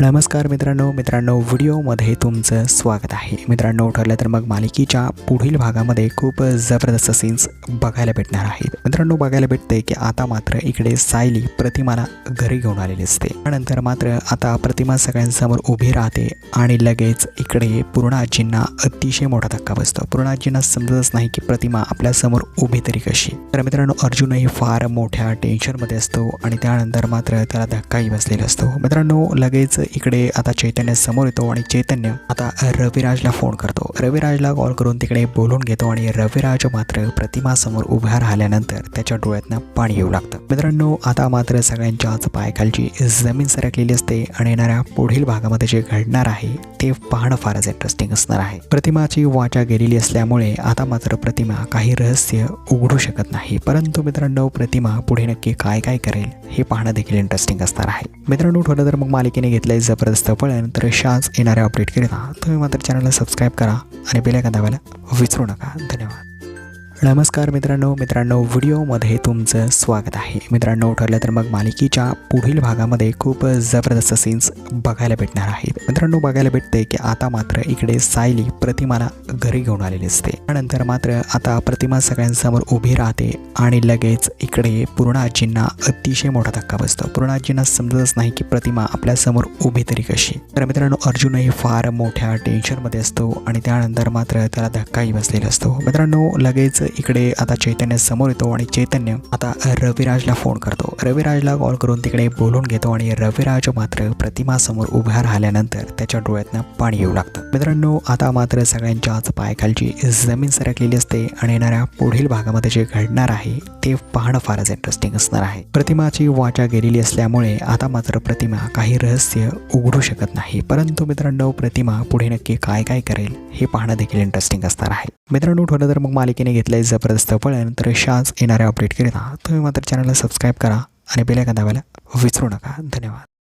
नमस्कार मित्रांनो मित्रांनो व्हिडिओमध्ये तुमचं स्वागत आहे. मित्रांनो ठरलं तर मग मालिकेच्या पुढील भागामध्ये खूप जबरदस्त सीन्स बघायला भेटणार आहेत. मित्रांनो बघायला भेटते की आता मात्र इकडे सायली प्रतिमाला घरी घेऊन आलेली असते. त्यानंतर मात्र आता प्रतिमा सगळ्यांसमोर उभी राहते आणि लगेच इकडे पूर्णाजींना अतिशय मोठा धक्का बसतो. पूर्णाजींना समजतच नाही की प्रतिमा आपल्यासमोर उभी तरी कशी. तर मित्रांनो अर्जुनही फार मोठ्या टेन्शनमध्ये असतो आणि त्यानंतर मात्र त्याला धक्काही बसलेला असतो. मित्रांनो लगेच इकडे आता चैतन्य समोर येतो आणि चैतन्य आता रविराजला फोन करतो. रविराजला कॉल करून तिकडे बोलून घेतो आणि रविराज मात्र प्रतिमासमोर उभ्या राहिल्यानंतर त्याच्या डोळ्यातनं पाणी येऊ लागतं. मित्रांनो आता मात्र सगळ्यांच्याच पायखालची जमीन सरकलेली असते आणि येणाऱ्या पुढील भागामध्ये जे घडणार आहे ते पाहणं फारच इंटरेस्टिंग असणार आहे. प्रतिमाची वाचा गेलेली असल्यामुळे आता मात्र प्रतिमा काही रहस्य उघडू शकत नाही. परंतु मित्रांनो प्रतिमा पुढे नक्की काय काय करेल हे पाहणं देखील इंटरेस्टिंग असणार आहे. मित्रांनो ठरलं तर मग मालिकेने घेतलं घेतलंय जबरदस्त पळल्यानंतर शाच येणाऱ्या अपडेट करिता तुम्ही मात्र चॅनलला सबस्क्राईब करा आणि बेल दाबायला विसरू नका. धन्यवाद. नमस्कार मित्रांनो मित्रांनो व्हिडिओमध्ये तुमचं स्वागत आहे. मित्रांनो ठरलं तर मग मालिकेच्या पुढील भागामध्ये खूप जबरदस्त सीन्स बघायला भेटणार आहेत. मित्रांनो बघायला भेटते की आता मात्र इकडे सायली प्रतिमाला घरी घेऊन आलेली असते. त्यानंतर मात्र आता प्रतिमा सगळ्यांसमोर उभी राहते आणि लगेच इकडे पूर्णाजींना अतिशय मोठा धक्का बसतो. पूर्णाजींना समजतच नाही की प्रतिमा आपल्यासमोर उभी तरी कशी. तर मित्रांनो अर्जुनही फार मोठ्या टेन्शनमध्ये असतो आणि त्यानंतर मात्र त्याला धक्काही बसलेला असतो. मित्रांनो लगेच इकडे आता चैतन्य समोर येतो आणि चैतन्य आता रविराजला फोन करतो. रविराजला कॉल करून तिकडे बोलून घेतो आणि रविराज मात्र प्रतिमासमोर उभ्या राहिल्यानंतर त्याच्या डोळ्यातनं पाणी येऊ लागतं. मित्रांनो आता मात्र सगळ्यांच्याच पायखालची जमीन सरकलेली असते आणि येणाऱ्या पुढील भागामध्ये जे घडणार आहे ते पाहणं फारच इंटरेस्टिंग असणार आहे. प्रतिमाची वाचा गेलेली असल्यामुळे आता मात्र प्रतिमा काही रहस्य उघडू शकत नाही. परंतु मित्रांनो प्रतिमा पुढे नक्की काय काय करेल हे पाहणं देखील इंटरेस्टिंग असणार आहे. मित्रांनो ठरलं तर मग मालिकेने घेतलंय जबरदस्त पळल्यानंतर तर शाच येणाऱ्या अपडेट करिता तुम्ही मात्र चॅनलला सबस्क्राईब करा आणि बेल दाबायला विसरू नका. धन्यवाद.